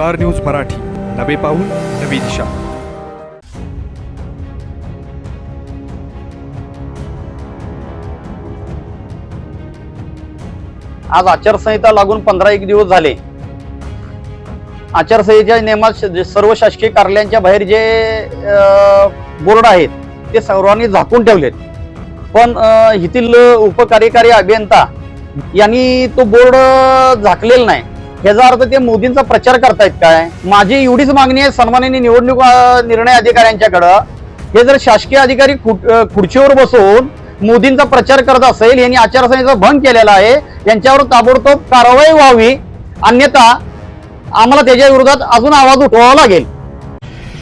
Star news Marathi. नवे पाऊल नवी दिशा. आज आचारसंहिता लागून पंधरा एक दिवस झाले. आचारसंहितेच्या नियमात सर्व शासकीय कार्यालयांच्या बाहेर जे बोर्ड आहेत ते सर्वांनी झाकून ठेवलेत. पण येथील उपकार्यकारी अभियंता यांनी तो बोर्ड झाकलेला नाही. याचा अर्थ ते मोदींचा प्रचार करतायत काय? माझी एवढीच मागणी आहे सन्मानाने निवडणूक निर्णय अधिकाऱ्यांच्याकडं. हे जर शासकीय अधिकारी खुट- खुर्चीवर बसून मोदींचा प्रचार करत असेल यांनी आचारसंहितेचा भंग केलेला आहे यांच्यावर ताबडतोब कारवाई व्हावी. अन्यथा आम्हाला त्याच्या विरोधात अजून आवाज उठवावा लागेल.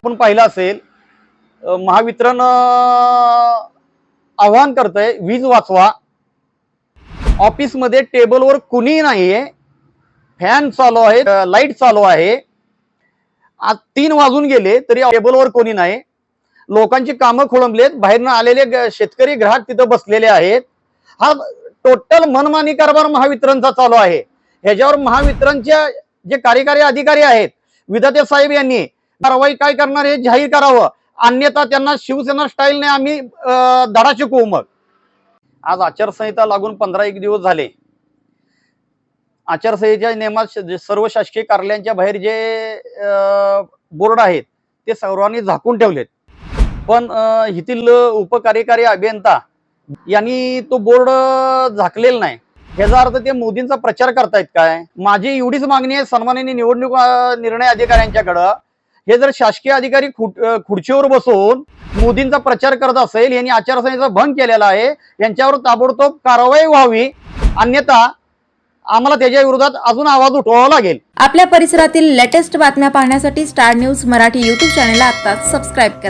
आपण पाहिलं असेल महावितरण आवाहन आव्हान करतंय वीज वाचवा. ऑफिसमध्ये टेबलवर कुणीही नाहीये. फॅन चालू आहे लाइट चालू आहे. आज तीन वाजून गेले तरी टेबलवर कोणी नाही. लोकांची कामं खोळंबलेत. बाहेरनं आलेले शेतकरी ग्राहक तिथं बसलेले आहेत. हा टोटल मनमानी कारभार महावितरणचा चालू आहे. ह्याच्यावर महावितरणच्या जे कार्यकारी अधिकारी आहेत विधाते साहेब यांनी कारवाई काय करणार हे जाहीर करावं. अन्यथा त्यांना शिवसेना स्टाईलने आम्ही धडा शिकवू मग. आज आचारसंहिता लागून पंधरा एक दिवस झाले. आचारसंहितेच्या नियमात सर्व शासकीय कार्यालयांच्या बाहेर जे बोर्ड आहेत ते सर्वांनी झाकून ठेवलेत. पण येथील उपकार्यकारी अभियंता यांनी तो बोर्ड झाकलेला नाही. ह्याचा अर्थ ते मोदींचा प्रचार करतायत काय? माझी एवढीच मागणी आहे सन्मानाने निवडणूक निर्णय अधिकाऱ्यांच्याकडं. हे जर शासकीय अधिकारी खुर्चीवर बसून मोदींचा प्रचार करत असेल यांनी आचारसंहितेचा भंग केलेला आहे यांच्यावर ताबडतोब कारवाई व्हावी अन्यथा आम्हाला त्याच्या विरोधात अजून आवाज उठवावा लागेल. आपल्या परिसरातील लेटेस्ट बातम्या पाहण्यासाठी स्टार न्यूज मराठी यूट्यूब चॅनलला आता सबस्क्राईब करा.